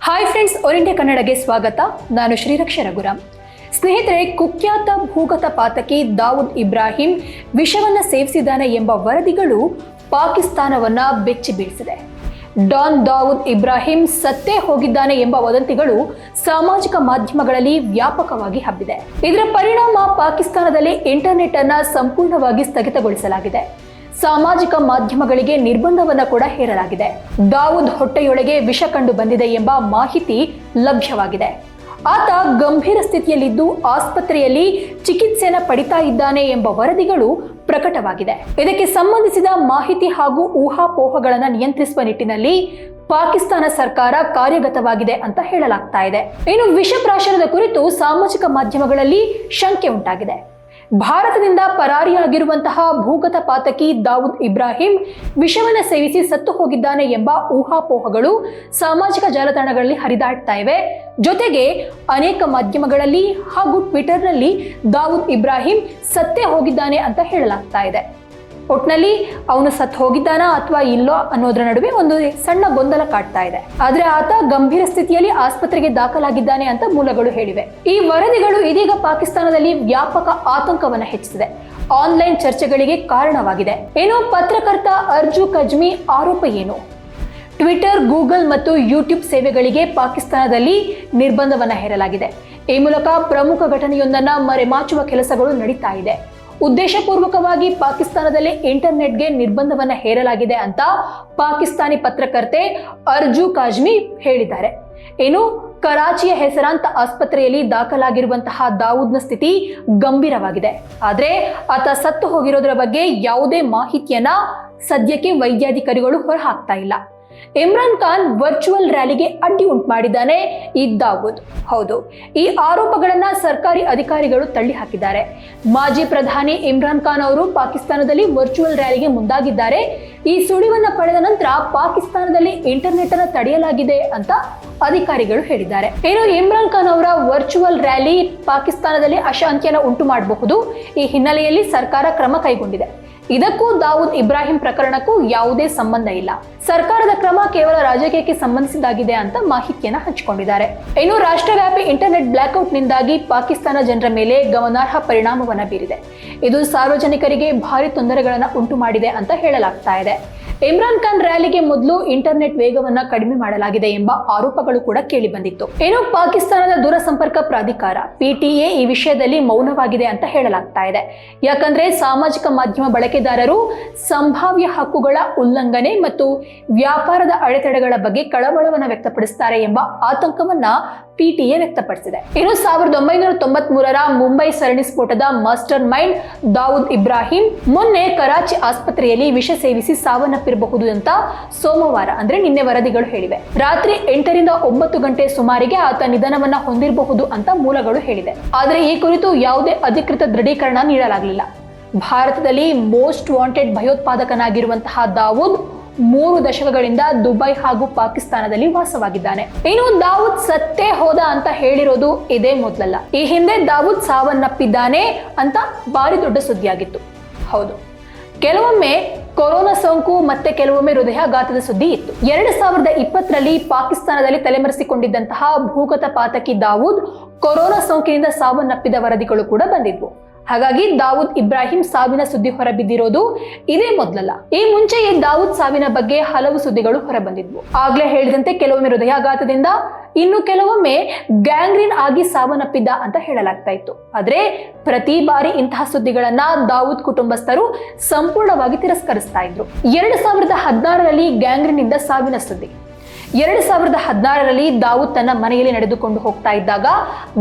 Hi friends all India ಕನ್ನಡಗೆ ಸ್ವಾಗತ. ನಾನು ಶ್ರೀರಕ್ಷ ರಘುರಾಮ್. ಸ್ನೇಹಿತರೆ, ಕುಖ್ಯಾತ ಭೂಗತ ಪಾತಕಿ ದಾವೂದ್ ಇಬ್ರಾಹಿಂ ವಿಷವನ್ನು ಸೇವಿಸಿದ್ದಾನೆ ಎಂಬ ವರದಿಗಳು ಪಾಕಿಸ್ತಾನವನ್ನ ಬೆಚ್ಚಿ ಬೀಳಿಸಿದೆ. ಡಾನ್ ದಾವೂದ್ ಇಬ್ರಾಹಿಂ ಸತ್ತೇ ಹೋಗಿದ್ದಾನೆ ಎಂಬ ವದಂತಿಗಳು ಸಾಮಾಜಿಕ ಮಾಧ್ಯಮಗಳಲ್ಲಿ ವ್ಯಾಪಕವಾಗಿ ಹಬ್ಬಿದೆ. ಇದರ ಪರಿಣಾಮ ಪಾಕಿಸ್ತಾನದಲ್ಲಿ ಇಂಟರ್ನೆಟ್ ಅನ್ನ ಸಂಪೂರ್ಣವಾಗಿ ಸ್ಥಗಿತಗೊಳಿಸಲಾಗಿದೆ. ಸಾಮಾಜಿಕ ಮಾಧ್ಯಮಗಳಿಗೆ ನಿರ್ಬಂಧವನ್ನು ಕೂಡ ಹೇರಲಾಗಿದೆ. ದಾವೂದ್ ಹೊಟ್ಟೆಯೊಳಗೆ ವಿಷ ಕಂಡು ಬಂದಿದೆ ಎಂಬ ಮಾಹಿತಿ ಲಭ್ಯವಾಗಿದೆ. ಆತ ಗಂಭೀರ ಸ್ಥಿತಿಯಲ್ಲಿದ್ದು ಆಸ್ಪತ್ರೆಯಲ್ಲಿ ಚಿಕಿತ್ಸೆನ ಪಡಿತಾ ಇದ್ದಾನೆ ಎಂಬ ವರದಿಗಳು ಪ್ರಕಟವಾಗಿದೆ. ಇದಕ್ಕೆ ಸಂಬಂಧಿಸಿದ ಮಾಹಿತಿ ಹಾಗೂ ಊಹಾಪೋಹಗಳನ್ನು ನಿಯಂತ್ರಿಸುವ ನಿಟ್ಟಿನಲ್ಲಿ ಪಾಕಿಸ್ತಾನ ಸರ್ಕಾರ ಕಾರ್ಯಗತವಾಗಿದೆ ಅಂತ ಹೇಳಲಾಗ್ತಾ ಇದೆ. ಇನ್ನು ವಿಷಪ್ರಾಶನದ ಕುರಿತು ಸಾಮಾಜಿಕ ಮಾಧ್ಯಮಗಳಲ್ಲಿ ಶಂಕೆ ಉಂಟಾಗಿದೆ. ಭಾರತದಿಂದ ಪರಾರಿಯಾಗಿರುವಂತಹ ಭೂಗತ ಪಾತಕಿ ದಾವೂದ್ ಇಬ್ರಾಹಿಂ ವಿಷವನ್ನು ಸೇವಿಸಿ ಸತ್ತು ಹೋಗಿದ್ದಾನೆ ಎಂಬ ಊಹಾಪೋಹಗಳು ಸಾಮಾಜಿಕ ಜಾಲತಾಣಗಳಲ್ಲಿ ಹರಿದಾಡ್ತಾ ಇವೆ. ಜೊತೆಗೆ ಅನೇಕ ಮಾಧ್ಯಮಗಳಲ್ಲಿ ಹಾಗೂ ಟ್ವಿಟರ್ನಲ್ಲಿ ದಾವೂದ್ ಇಬ್ರಾಹಿಂ ಸತ್ತೇ ಹೋಗಿದ್ದಾನೆ ಅಂತ ಹೇಳಲಾಗ್ತಾ ಇದೆ. ಒಟ್ನಲ್ಲಿ ಅವನು ಸತ್ತು ಹೋಗಿದ್ದಾನಾ ಅಥವಾ ಇಲ್ಲೋ ಅನ್ನೋದ್ರ ನಡುವೆ ಒಂದು ಸಣ್ಣ ಗೊಂದಲ ಕಾಡ್ತಾ ಇದೆ. ಆದ್ರೆ ಆತ ಗಂಭೀರ ಸ್ಥಿತಿಯಲ್ಲಿ ಆಸ್ಪತ್ರೆಗೆ ದಾಖಲಾಗಿದ್ದಾನೆ ಅಂತ ಮೂಲಗಳು ಹೇಳಿವೆ. ಈ ವರದಿಗಳು ಇದೀಗ ಪಾಕಿಸ್ತಾನದಲ್ಲಿ ವ್ಯಾಪಕ ಆತಂಕವನ್ನ ಹೆಚ್ಚಿಸಿದೆ. ಆನ್ಲೈನ್ ಚರ್ಚೆಗಳಿಗೆ ಕಾರಣವಾಗಿದೆ. ಏನು ಪತ್ರಕರ್ತ ಅರ್ಜು ಕಜ್ಮಿ ಆರೋಪ ಏನು? ಟ್ವಿಟರ್, ಗೂಗಲ್ ಮತ್ತು ಯೂಟ್ಯೂಬ್ ಸೇವೆಗಳಿಗೆ ಪಾಕಿಸ್ತಾನದಲ್ಲಿ ನಿರ್ಬಂಧವನ್ನ ಹೇರಲಾಗಿದೆ. ಈ ಮೂಲಕ ಪ್ರಮುಖ ಘಟನೆಯೊಂದನ್ನು ಮರೆಮಾಚುವ ಕೆಲಸಗಳು ನಡೀತಾ ಇದೆ. ಉದ್ದೇಶಪೂರ್ವಕವಾಗಿ ಪಾಕಿಸ್ತಾನದಲ್ಲಿ ಇಂಟರ್ನೆಟ್ಗೆ ನಿರ್ಬಂಧವನ್ನ ಹೇರಲಾಗಿದೆ ಅಂತ ಪಾಕಿಸ್ತಾನಿ ಪತ್ರಕರ್ತೆ ಅರ್ಜು ಕಾಜ್ಮಿ ಹೇಳಿದ್ದಾರೆ. ಏನು ಕರಾಚಿಯ ಹೆಸರಾಂತ ಆಸ್ಪತ್ರೆಯಲ್ಲಿ ದಾಖಲಾಗಿರುವಂತಹ ದಾವೂದ್ನ ಸ್ಥಿತಿ ಗಂಭೀರವಾಗಿದೆ. ಆದರೆ ಆತ ಸತ್ತು ಹೋಗಿರೋದ್ರ ಬಗ್ಗೆ ಯಾವುದೇ ಮಾಹಿತಿಯನ್ನ ಸದ್ಯಕ್ಕೆ ವೈದ್ಯಾಧಿಕಾರಿಗಳು ಹೊರಹಾಕ್ತಾ ಇಲ್ಲ. ಇಮ್ರಾನ್ ಖಾನ್ ವರ್ಚುವಲ್ ರ್ಯಾಲಿಗೆ ಅಡ್ಡಿ ಉಂಟು ಮಾಡಿದ್ದಾನೆ ಈ ಹೌದು. ಈ ಆರೋಪಗಳನ್ನ ಸರ್ಕಾರಿ ಅಧಿಕಾರಿಗಳು ತಳ್ಳಿ ಹಾಕಿದ್ದಾರೆ. ಮಾಜಿ ಪ್ರಧಾನಿ ಇಮ್ರಾನ್ ಖಾನ್ ಅವರು ಪಾಕಿಸ್ತಾನದಲ್ಲಿ ವರ್ಚುವಲ್ ರ್ಯಾಲಿಗೆ ಮುಂದಾಗಿದ್ದಾರೆ. ಈ ಸುಳಿವನ್ನ ಪಡೆದ ನಂತರ ಪಾಕಿಸ್ತಾನದಲ್ಲಿ ಇಂಟರ್ನೆಟ್ ಅನ್ನು ತಡೆಯಲಾಗಿದೆ ಅಂತ ಅಧಿಕಾರಿಗಳು ಹೇಳಿದ್ದಾರೆ. ಏನು ಇಮ್ರಾನ್ ಖಾನ್ ಅವರ ವರ್ಚುವಲ್ ರ್ಯಾಲಿ ಪಾಕಿಸ್ತಾನದಲ್ಲಿ ಅಶಾಂತಿಯನ್ನು ಉಂಟು ಮಾಡಬಹುದು ಈ ಹಿನ್ನೆಲೆಯಲ್ಲಿ ಸರ್ಕಾರ ಕ್ರಮ ಕೈಗೊಂಡಿದೆ. ಇದಕ್ಕೂ ದಾವೂದ್ ಇಬ್ರಾಹಿಂ ಪ್ರಕರಣಕ್ಕೂ ಯಾವುದೇ ಸಂಬಂಧ ಇಲ್ಲ. ಸರ್ಕಾರದ ಕ್ರಮ ಕೇವಲ ರಾಜಕೀಯಕ್ಕೆ ಸಂಬಂಧಿಸಿದಾಗಿದೆ ಅಂತ ಮಾಹಿತಿಯನ್ನ ಹಂಚಿಕೊಂಡಿದ್ದಾರೆ. ಇನ್ನು ರಾಷ್ಟ್ರವ್ಯಾಪಿ ಇಂಟರ್ನೆಟ್ ಬ್ಲಾಕ್ಔಟ್ನಿಂದಾಗಿ ಪಾಕಿಸ್ತಾನ ಜನರ ಮೇಲೆ ಗಮನಾರ್ಹ ಪರಿಣಾಮವನ್ನ ಬೀರಿದೆ. ಇದು ಸಾರ್ವಜನಿಕರಿಗೆ ಭಾರಿ ತೊಂದರೆಗಳನ್ನು ಉಂಟು ಮಾಡಿದೆ ಅಂತ ಹೇಳಲಾಗ್ತಾ ಇದೆ. ಇಮ್ರಾನ್ ಖಾನ್ ರ್ಯಾಲಿಗೆ ಮೊದಲು ಇಂಟರ್ನೆಟ್ ವೇಗವನ್ನ ಕಡಿಮೆ ಮಾಡಲಾಗಿದೆ ಎಂಬ ಆರೋಪಗಳು ಕೂಡ ಕೇಳಿ ಬಂದಿತ್ತು. ಏನು ಪಾಕಿಸ್ತಾನದ ದೂರಸಂಪರ್ಕ ಪ್ರಾಧಿಕಾರ ಪಿಟಿಎ ಈ ವಿಷಯದಲ್ಲಿ ಮೌನವಾಗಿದೆ ಅಂತ ಹೇಳಲಾಗ್ತಾ ಇದೆ. ಯಾಕಂದ್ರೆ ಸಾಮಾಜಿಕ ಮಾಧ್ಯಮ ಬಳಕೆದಾರರು ಸಂಭಾವ್ಯ ಹಕ್ಕುಗಳ ಉಲ್ಲಂಘನೆ ಮತ್ತು ವ್ಯಾಪಾರದ ಅಡೆತಡೆಗಳ ಬಗ್ಗೆ ಕಳವಳವನ್ನು ವ್ಯಕ್ತಪಡಿಸುತ್ತಾರೆ ಎಂಬ ಆತಂಕವನ್ನ ಪಿಟಿಎ ವ್ಯಕ್ತಪಡಿಸಿದೆ. ಇನ್ನು ಸಾವಿರದ ಒಂಬೈನೂರ ತೊಂಬತ್ ಮೂರರ ಮುಂಬೈ ಸರಣಿ ಸ್ಫೋಟದ ಮಾಸ್ಟರ್ ಮೈಂಡ್ ದಾವೂದ್ ಇಬ್ರಾಹಿಂ ಮೊನ್ನೆ ಕರಾಚಿ ಆಸ್ಪತ್ರೆಯಲ್ಲಿ ವಿಷ ಸೇವಿಸಿ ಸಾವನ್ನಪ್ಪಿರಬಹುದು ಅಂತ ಸೋಮವಾರ, ಅಂದ್ರೆ ನಿನ್ನೆ ವರದಿಗಳು ಹೇಳಿವೆ. ರಾತ್ರಿ ಎಂಟರಿಂದ ಒಂಬತ್ತು ಗಂಟೆ ಸುಮಾರಿಗೆ ಆತ ನಿಧನವನ್ನ ಹೊಂದಿರಬಹುದು ಅಂತ ಮೂಲಗಳು ಹೇಳಿದೆ. ಆದರೆ ಈ ಕುರಿತು ಯಾವುದೇ ಅಧಿಕೃತ ದೃಢೀಕರಣ ನೀಡಲಾಗಲಿಲ್ಲ. ಭಾರತದಲ್ಲಿ ಮೋಸ್ಟ್ ವಾಂಟೆಡ್ ಭಯೋತ್ಪಾದಕನಾಗಿರುವಂತಹ ದಾವೂದ್ ಮೂರು ದಶಕಗಳಿಂದ ದುಬೈ ಹಾಗೂ ಪಾಕಿಸ್ತಾನದಲ್ಲಿ ವಾಸವಾಗಿದ್ದಾನೆ. ಇನ್ನು ದಾವೂದ್ ಸತ್ತೇ ಹೋದ ಅಂತ ಹೇಳಿರೋದು ಇದೇ ಮೊದಲಲ್ಲ. ಈ ಹಿಂದೆ ದಾವೂದ್ ಸಾವನ್ನಪ್ಪಿದ್ದಾನೆ ಅಂತ ಭಾರಿ ದೊಡ್ಡ ಸುದ್ದಿಯಾಗಿತ್ತು. ಹೌದು. ಕೆಲವೊಮ್ಮೆ ಕೊರೋನಾ ಸೋಂಕು ಮತ್ತೆ ಕೆಲವೊಮ್ಮೆ ಹೃದಯಾಘಾತದ ಸುದ್ದಿ ಇತ್ತು. ಎರಡು ಸಾವಿರದ ಇಪ್ಪತ್ತರಲ್ಲಿ ಪಾಕಿಸ್ತಾನದಲ್ಲಿ ತಲೆಮರೆಸಿಕೊಂಡಿದ್ದಂತಹ ಭೂಗತ ಪಾತಕಿ ದಾವೂದ್ ಕೊರೋನಾ ಸೋಂಕಿನಿಂದ ಸಾವನ್ನಪ್ಪಿದ ವರದಿಗಳು ಕೂಡ ಬಂದಿದ್ವು. ಹಾಗಾಗಿ ದಾವೂದ್ ಇಬ್ರಾಹಿಂ ಸಾವಿನ ಸುದ್ದಿ ಹೊರಬಿದ್ದಿರೋದು ಇದೇ ಮೊದಲಲ್ಲ. ಈ ಮುಂಚೆಯೇ ದಾವೂದ್ ಸಾವಿನ ಬಗ್ಗೆ ಹಲವು ಸುದ್ದಿಗಳು ಹೊರಬಂದಿದ್ವು. ಆಗ್ಲೇ ಹೇಳಿದಂತೆ ಕೆಲವೊಮ್ಮೆ ಹೃದಯಾಘಾತದಿಂದ ಇನ್ನು ಕೆಲವೊಮ್ಮೆ ಗ್ಯಾಂಗ್ರೀನ್ ಆಗಿ ಸಾವನ್ನಪ್ಪಿದ್ದ ಅಂತ ಹೇಳಲಾಗ್ತಾ ಇತ್ತು. ಆದ್ರೆ ಪ್ರತಿ ಬಾರಿ ಇಂತಹ ಸುದ್ದಿಗಳನ್ನ ದಾವೂದ್ ಕುಟುಂಬಸ್ಥರು ಸಂಪೂರ್ಣವಾಗಿ ತಿರಸ್ಕರಿಸ್ತಾ ಇದ್ರು. ಎರಡು ಸಾವಿರದ ಹದಿನಾರರಲ್ಲಿ ಗ್ಯಾಂಗ್ರೀನ್ ಇಂದ ಸಾವಿನ ಸುದ್ದಿ. ಎರಡು ಸಾವಿರದ ಹದಿನಾರರಲ್ಲಿ ದಾವೂದ್ ತನ್ನ ಮನೆಯಲ್ಲಿ ನಡೆದುಕೊಂಡು ಹೋಗ್ತಾ ಇದ್ದಾಗ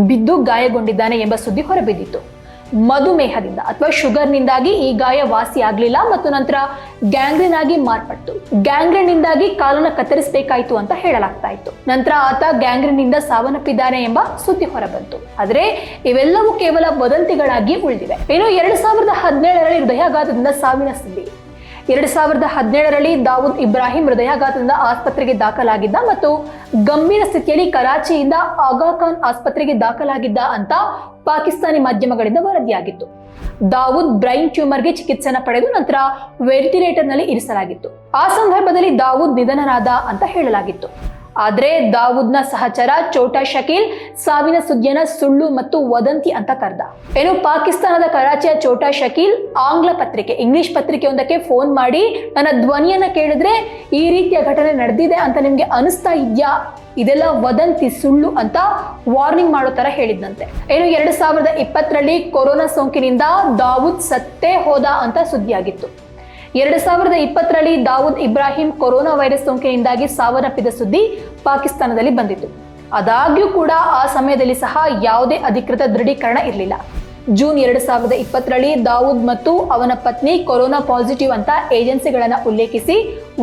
ಬಿದ್ದು ಗಾಯಗೊಂಡಿದ್ದಾನೆ ಎಂಬ ಸುದ್ದಿ ಹೊರಬಿದ್ದಿತ್ತು. ಮಧುಮೇಹದಿಂದ ಅಥವಾ ಶುಗರ್ನಿಂದಾಗಿ ಈ ಗಾಯ ವಾಸಿ ಆಗ್ಲಿಲ್ಲ ಮತ್ತು ನಂತರ ಗ್ಯಾಂಗ್ರಿನ್ ಆಗಿ ಮಾರ್ಪಟ್ಟು ಗ್ಯಾಂಗ್ರಿನ್ ಇಂದಾಗಿ ಕಾಲನ್ನ ಕತ್ತರಿಸಬೇಕಾಯ್ತು ಅಂತ ಹೇಳಲಾಗ್ತಾ ಇತ್ತು ನಂತರ ಆತ ಗ್ಯಾಂಗ್ರಿನ್ ಇಂದ ಸಾವನ್ನಪ್ಪಿದ್ದಾನೆ ಎಂಬ ಸುದ್ದಿ ಹೊರಬಂತು. ಆದರೆ ಇವೆಲ್ಲವೂ ಕೇವಲ ವದಂತಿಗಳಾಗಿ ಉಳಿದಿವೆ. ಇನ್ನು ಎರಡು ಸಾವಿರದ ಹದಿನೇಳರಲ್ಲಿ ಹೃದಯಾಘಾತದಿಂದ ಸಾವಿನ ಸುದ್ದಿ. ಎರಡು ಸಾವಿರದ ಹದಿನೇಳರಲ್ಲಿ ದಾವೂದ್ ಇಬ್ರಾಹಿಂ ಹೃದಯಾಘಾತದಿಂದ ಆಸ್ಪತ್ರೆಗೆ ದಾಖಲಾಗಿದ್ದ ಮತ್ತು ಗಂಭೀರ ಸ್ಥಿತಿಯಲ್ಲಿ ಕರಾಚಿಯಿಂದ ಆಗಾ ಖಾನ್ ಆಸ್ಪತ್ರೆಗೆ ದಾಖಲಾಗಿದ್ದ ಅಂತ ಪಾಕಿಸ್ತಾನಿ ಮಾಧ್ಯಮಗಳಿಂದ ವರದಿಯಾಗಿತ್ತು. ದಾವೂದ್ ಬ್ರೈನ್ ಟ್ಯೂಮರ್ಗೆ ಚಿಕಿತ್ಸೆನ ಪಡೆದು ನಂತರ ವೆಂಟಿಲೇಟರ್ನಲ್ಲಿ ಇರಿಸಲಾಗಿತ್ತು. ಆ ಸಂದರ್ಭದಲ್ಲಿ ದಾವೂದ್ ನಿಧನರಾದ ಅಂತ ಹೇಳಲಾಗಿತ್ತು. ಆದ್ರೆ ದಾವೂದ್ನ ಸಹಚರ ಚೋಟಾ ಶಕೀಲ್, ಸಾವಿನ ಸುದ್ದಿಯನ್ನ ಸುಳ್ಳು ಮತ್ತು ವದಂತಿ ಅಂತ ಕರೆದ. ಏನು, ಪಾಕಿಸ್ತಾನದ ಕರಾಚಿಯ ಚೋಟಾ ಶಕೀಲ್ ಆಂಗ್ಲ ಪತ್ರಿಕೆ, ಇಂಗ್ಲಿಷ್ ಪತ್ರಿಕೆಯೊಂದಕ್ಕೆ ಫೋನ್ ಮಾಡಿ ನನ್ನ ಧ್ವನಿಯನ್ನ ಕೇಳಿದ್ರೆ ಈ ರೀತಿಯ ಘಟನೆ ನಡೆದಿದೆ ಅಂತ ನಿಮ್ಗೆ ಅನಿಸ್ತಾ ಇದ್ಯಾ? ಇದೆಲ್ಲ ವದಂತಿ, ಸುಳ್ಳು ಅಂತ ವಾರ್ನಿಂಗ್ ಮಾಡೋ ತರ ಹೇಳಿದ್ನಂತೆ. ಏನು, ಎರಡು ಸಾವಿರದ ಇಪ್ಪತ್ತರಲ್ಲಿ ಕೊರೋನಾ ಸೋಂಕಿನಿಂದ ದಾವೂದ್ ಸತ್ತೇ ಹೋದ ಅಂತ ಸುದ್ದಿಯಾಗಿತ್ತು. ಎರಡು ಸಾವಿರದ ಇಪ್ಪತ್ತರಲ್ಲಿ ದಾವೂದ್ ಇಬ್ರಾಹಿಂ ಕೊರೋನಾ ವೈರಸ್ ಸೋಂಕೆಯಿಂದಾಗಿ ಸಾವನ್ನಪ್ಪಿದ ಸುದ್ದಿ ಪಾಕಿಸ್ತಾನದಲ್ಲಿ ಬಂದಿತ್ತು. ಆದಾಗ್ಯೂ ಕೂಡ ಆ ಸಮಯದಲ್ಲಿ ಸಹ ಯಾವುದೇ ಅಧಿಕೃತ ದೃಢೀಕರಣ ಇರಲಿಲ್ಲ. ಜೂನ್ ಎರಡು ಸಾವಿರದ ಇಪ್ಪತ್ತರಲ್ಲಿ ದಾವೂದ್ ಮತ್ತು ಅವನ ಪತ್ನಿ ಕೊರೋನಾ ಪಾಸಿಟಿವ್ ಅಂತ ಏಜೆನ್ಸಿಗಳನ್ನು ಉಲ್ಲೇಖಿಸಿ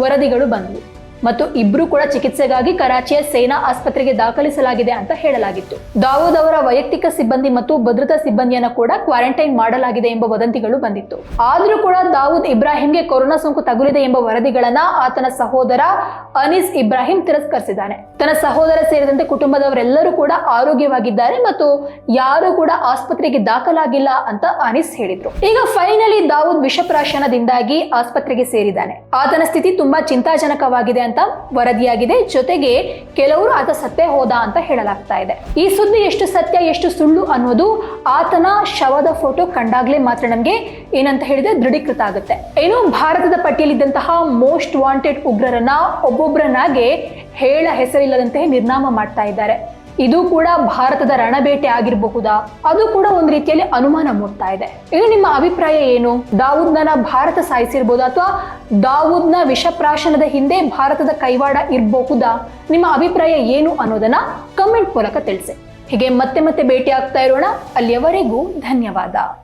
ವರದಿಗಳು ಬಂದವು. ಮತ್ತು ಇಬ್ರು ಕೂಡ ಚಿಕಿತ್ಸೆಗಾಗಿ ಕರಾಚಿಯ ಸೇನಾ ಆಸ್ಪತ್ರೆಗೆ ದಾಖಲಿಸಲಾಗಿದೆ ಅಂತ ಹೇಳಲಾಗಿತ್ತು. ದಾವೂದ್ ಅವರ ವೈಯಕ್ತಿಕ ಸಿಬ್ಬಂದಿ ಮತ್ತು ಭದ್ರತಾ ಸಿಬ್ಬಂದಿಯನ್ನ ಕೂಡ ಕ್ವಾರಂಟೈನ್ ಮಾಡಲಾಗಿದೆ ಎಂಬ ವದಂತಿಗಳು ಬಂದಿತ್ತು. ಆದರೂ ಕೂಡ ದಾವೂದ್ ಇಬ್ರಾಹಿಂಗೆ ಕೊರೋನಾ ಸೋಂಕು ತಗುಲಿದೆ ಎಂಬ ವರದಿಗಳನ್ನ ಆತನ ಸಹೋದರ ಅನೀಸ್ ಇಬ್ರಾಹಿಂ ತಿರಸ್ಕರಿಸಿದ್ದಾನೆ. ತನ್ನ ಸಹೋದರ ಸೇರಿದಂತೆ ಕುಟುಂಬದವರೆಲ್ಲರೂ ಕೂಡ ಆರೋಗ್ಯವಾಗಿದ್ದಾರೆ ಮತ್ತು ಯಾರು ಕೂಡ ಆಸ್ಪತ್ರೆಗೆ ದಾಖಲಾಗಿಲ್ಲ ಅಂತ ಅನೀಸ್ ಹೇಳಿದ್ರು. ಈಗ ಫೈನಲಿ ದಾವೂದ್ ವಿಷಪ್ರಾಶನದಿಂದಾಗಿ ಆಸ್ಪತ್ರೆಗೆ ಸೇರಿದ್ದಾನೆ. ಆತನ ಸ್ಥಿತಿ ತುಂಬಾ ಚಿಂತಾಜನಕವಾಗಿದೆ ಅಂತ ವರದಿಯಾಗಿದೆ. ಜೊತೆಗೆ ಕೆಲವರು ಆತ ಸತ್ತೇ ಹೋದ ಅಂತ ಹೇಳಲಾಗ್ತಾ ಇದೆ. ಈ ಸುದ್ದಿ ಎಷ್ಟು ಸತ್ಯ, ಎಷ್ಟು ಸುಳ್ಳು ಅನ್ನೋದು ಆತನ ಶವದ ಫೋಟೋ ಕಂಡಾಗ್ಲೇ ಮಾತ್ರ ನಮಗೆ ಏನಂತ ಹೇಳಿದ್ರೆ ದೃಢೀಕೃತ ಆಗುತ್ತೆ. ಏನು, ಭಾರತದ ಪಟ್ಟಿಯಲ್ಲಿದ್ದಂತಹ ಮೋಸ್ಟ್ ವಾಂಟೆಡ್ ಉಗ್ರರನ್ನ ಒಬ್ಬೊಬ್ಬರನ್ನಾಗೆ ಹೇಳ ಹೆಸರಿಲ್ಲದಂತೆ ನಿರ್ನಾಮ ಮಾಡ್ತಾ ಇದ್ದಾರೆ. ಇದು ಕೂಡ ಭಾರತದ ರಣಬೇಟೆ ಆಗಿರಬಹುದಾ? ಅದು ಕೂಡ ಒಂದು ರೀತಿಯಲ್ಲಿ ಅನುಮಾನ ಮೂಡ್ತಾ ಇದೆ. ಇದು ನಿಮ್ಮ ಅಭಿಪ್ರಾಯ ಏನು? ದಾವೂದ್ನ ಭಾರತ ಸಾಯಿಸಿರ್ಬೋದಾ ಅಥವಾ ದಾವೂದ್ನ ವಿಷಪ್ರಾಶನದ ಹಿಂದೆ ಭಾರತದ ಕೈವಾಡ ಇರಬಹುದಾ? ನಿಮ್ಮ ಅಭಿಪ್ರಾಯ ಏನು ಅನ್ನೋದನ್ನ ಕಮೆಂಟ್ ಮೂಲಕ ತಿಳಿಸಿ. ಹೀಗೆ ಮತ್ತೆ ಮತ್ತೆ ಭೇಟಿ ಆಗ್ತಾ ಇರೋಣ. ಅಲ್ಲಿಯವರೆಗೂ ಧನ್ಯವಾದ.